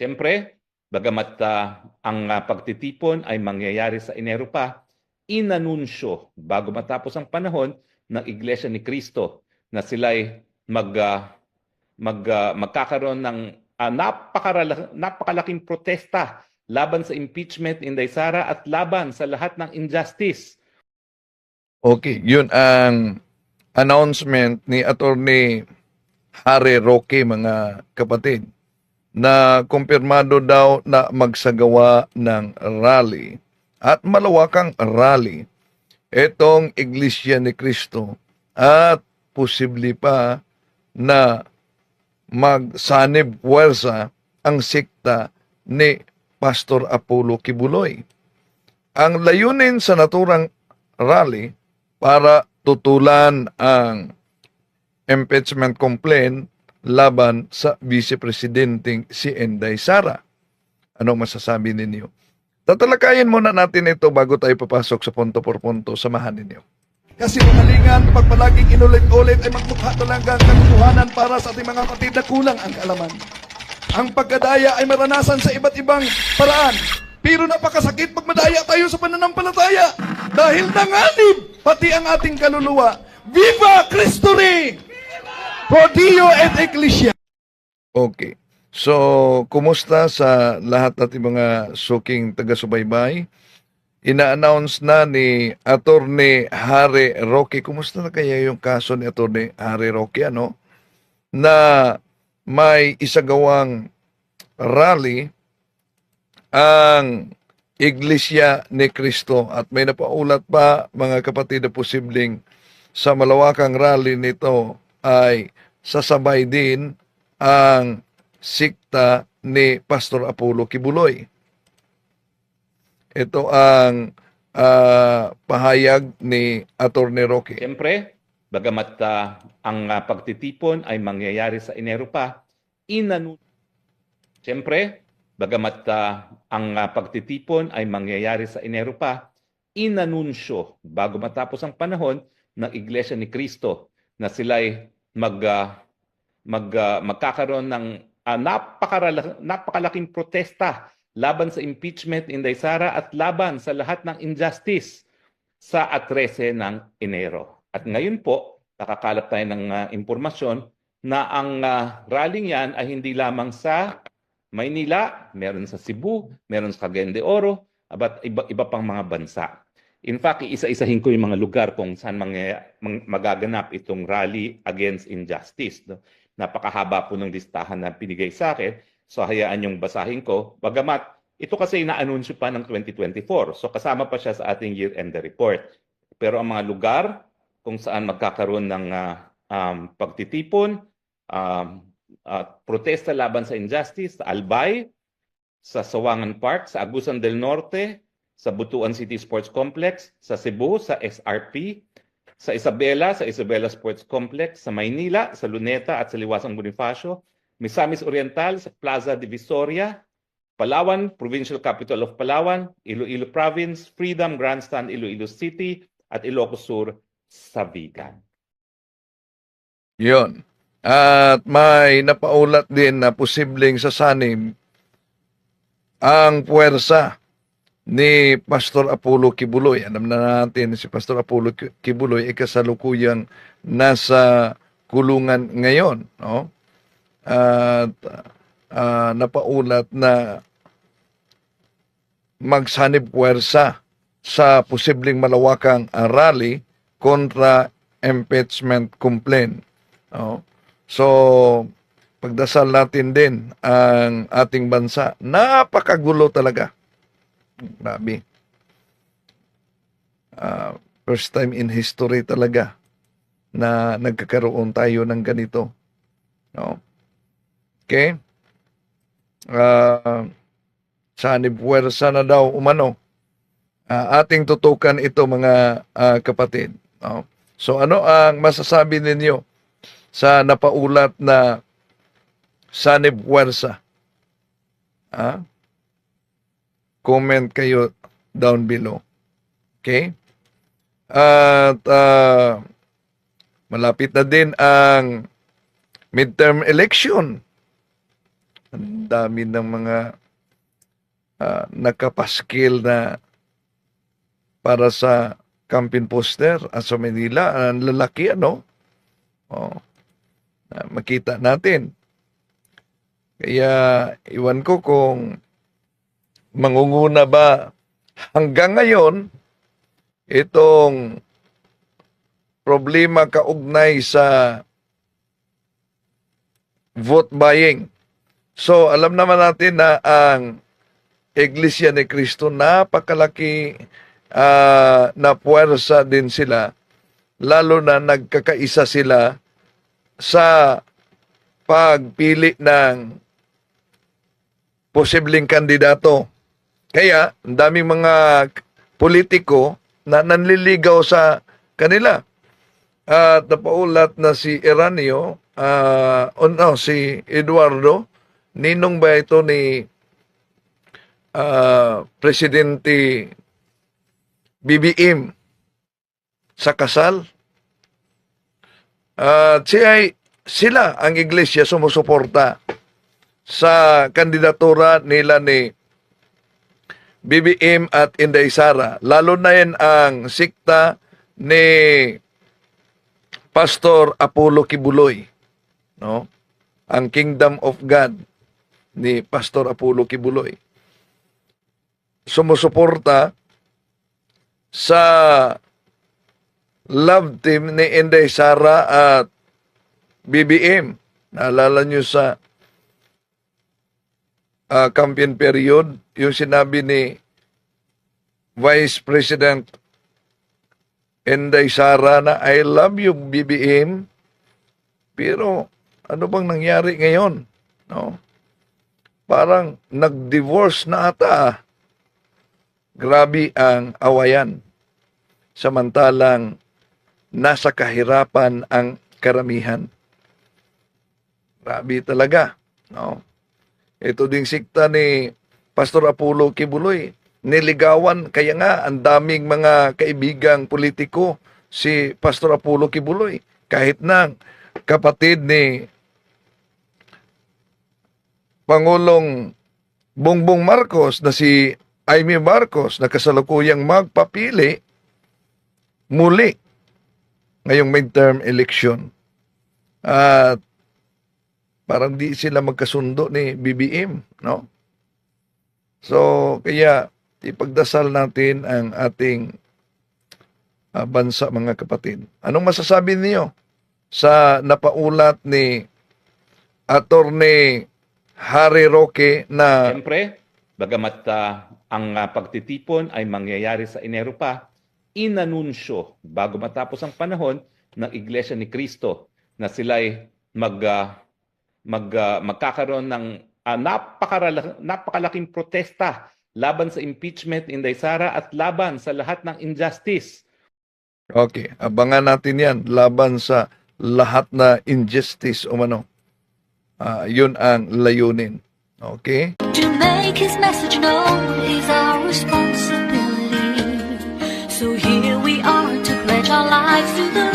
Siyempre, bagamat ah, ang ah, pagtitipon ay mangyayari sa Enero pa, inanunsyo bago matapos ang panahon ng Iglesia ni Cristo na sila'y mag, ah, mag, ah, magkakaroon ng ah, napakarala- napakalaking protesta laban sa impeachment in Sara at laban sa lahat ng injustice. Okay, yun ang announcement ni Attorney Harry Roque, mga kapatid, na kumpirmado daw na magsagawa ng rally at malawakang rally itong Iglesia ni Cristo at posible pa na magsanib puwersa ang sikta ni Pastor Apollo Kibuloy. Ang layunin sa naturang rally para tutulan ang impeachment complaint laban sa Vice Presidenteng si Enday Sara. Anong masasabi ninyo? Tatalakayin muna natin ito bago tayo papasok sa punto por punto. Samahan ninyo. Kasi umalingan, pag palaging inulit-ulit ay magmukha talaga ang katotohanan para sa ating mga kapatid na kulang ang kaalaman. Ang pagkadaya ay maranasan sa iba't ibang paraan. Pero napakasakit pag madaya tayo sa pananampalataya. Dahil nanganib pati ang ating kaluluwa. Viva Cristo Rey! Pro Dio et Ecclesia. Okay. So, kumusta sa lahat nating mga suking taga-subaybay? Ina-announce na ni Attorney Harry Roque. Kumusta na kaya yung kaso ni Attorney Harry Roque, ano? Na may isagawang rally ang Iglesia ni Cristo at may napaulat pa mga kapatid na posibleng sa malawakang rally nito ay sasabay din ang sikta ni Pastor Apollo Kibuloy. Ito ang ah, pahayag ni Attorney Roque. Siyempre, bagamat ah, ang ah, pagtitipon ay mangyayari sa Enero pa, inanunsyo. Siyempre, bagamat ah, ang ah, pagtitipon ay mangyayari sa Enero pa, inanunsyo bago matapos ang panahon ng Iglesia ni Cristo na sila'y mag, ah, mag, ah, magkakaroon ng ah, napakarala- napakalaking protesta laban sa impeachment in Sara at laban sa lahat ng injustice sa 13 ng Enero. At ngayon po, nakakalap tayo ng ah, impormasyon na ang uh, rallying yan ay hindi lamang sa Maynila, meron sa Cebu, meron sa Cagayan de Oro, at iba, iba pang mga bansa. In fact, isa-isahin ko yung mga lugar kung saan magaganap itong rally against injustice. No? Napakahaba po ng listahan na pinigay sa akin. So hayaan yung basahin ko. Bagamat ito kasi inaanunsyo pa ng 2024. So kasama pa siya sa ating year-end report. Pero ang mga lugar kung saan magkakaroon ng ah, um, pagtitipon, um, ah, protesta laban sa injustice, sa Albay, sa Sawangan Park, sa Agusan del Norte, sa Butuan City Sports Complex, sa Cebu, sa SRP, sa Isabela, sa Isabela Sports Complex, sa Maynila, sa Luneta at sa Liwasang Bonifacio, Misamis Oriental, sa Plaza Divisoria, Palawan, Provincial Capital of Palawan, Iloilo Province, Freedom Grandstand, Iloilo City, at Ilocos Sur, Savigan. Yon. At may napaulat din na posibleng sasanim ang puwersa ni Pastor Apollo Kibuloy. Alam na natin si Pastor Apollo Ki- Kibuloy ay kasalukuyang nasa kulungan ngayon. No? At ah, napaulat na magsanib puwersa sa posibleng malawakang rally kontra impeachment complaint. No? So, pagdasal natin din ang ating bansa. Napakagulo talaga. Grabe. Ah, first time in history talaga na nagkakaroon tayo ng ganito. No? Okay? Ah, sanib puwersa na daw umano. Ah, ating tutukan ito mga ah, kapatid. No? So ano ang masasabi ninyo sa napaulat na sanib puwersa? Ah? Comment kayo down below. Okay? At ah, malapit na din ang midterm election. Ang dami ng mga ah, nakapaskil na para sa campaign poster at sa Manila. Ang lalaki, ano? Oh, makita natin. Kaya, iwan ko kung mangunguna ba hanggang ngayon itong problema kaugnay sa vote buying. So, alam naman natin na ang Iglesia ni Cristo, napakalaki ah, na puwersa din sila, lalo na nagkakaisa sila sa pagpili ng posibleng kandidato. Kaya, ang daming mga politiko na nanliligaw sa kanila. At napaulat na si Eranio, ah, o no, si Eduardo, ninong ba ito ni ah, Presidente BBM sa kasal? At siya ay, sila ang iglesia sumusuporta sa kandidatura nila ni BBM at Inday Sara. Lalo na yan ang sikta ni Pastor Apollo Kibuloy. No? Ang Kingdom of God ni Pastor Apollo Kibuloy. Sumusuporta sa love team ni Inday Sara at BBM. Naalala nyo sa uh, campaign period, yung sinabi ni Vice President Inday Sara na I love you BBM pero ano bang nangyari ngayon no? Parang nag-divorce na ata. Ah. grabe ang awayan. Samantalang nasa kahirapan ang karamihan. Grabe talaga no ito ding sikta ni Pastor Apollo Kibuloy. Niligawan, kaya nga ang daming mga kaibigang politiko si Pastor Apollo Kibuloy. Kahit na kapatid ni Pangulong Bongbong Marcos na si Aimee Marcos na kasalukuyang magpapili muli ngayong midterm election. At parang di sila magkasundo ni BBM, no? So, kaya ipagdasal natin ang ating ah, bansa, mga kapatid. Anong masasabi niyo sa napaulat ni Attorney Harry Roque na Siyempre, bagamat ah, ang ah, pagtitipon ay mangyayari sa Enero pa, inanunsyo bago matapos ang panahon ng Iglesia ni Cristo na sila'y mag, ah, mag, ah, magkakaroon ng ah, napakarala- napakalaking protesta laban sa impeachment Inday Sara at laban sa lahat ng injustice. Okay, abangan natin yan laban sa lahat na injustice o mano. Ah, yun ang layunin. Okay? To make his message known is our responsibility. So here we are to pledge our lives to the.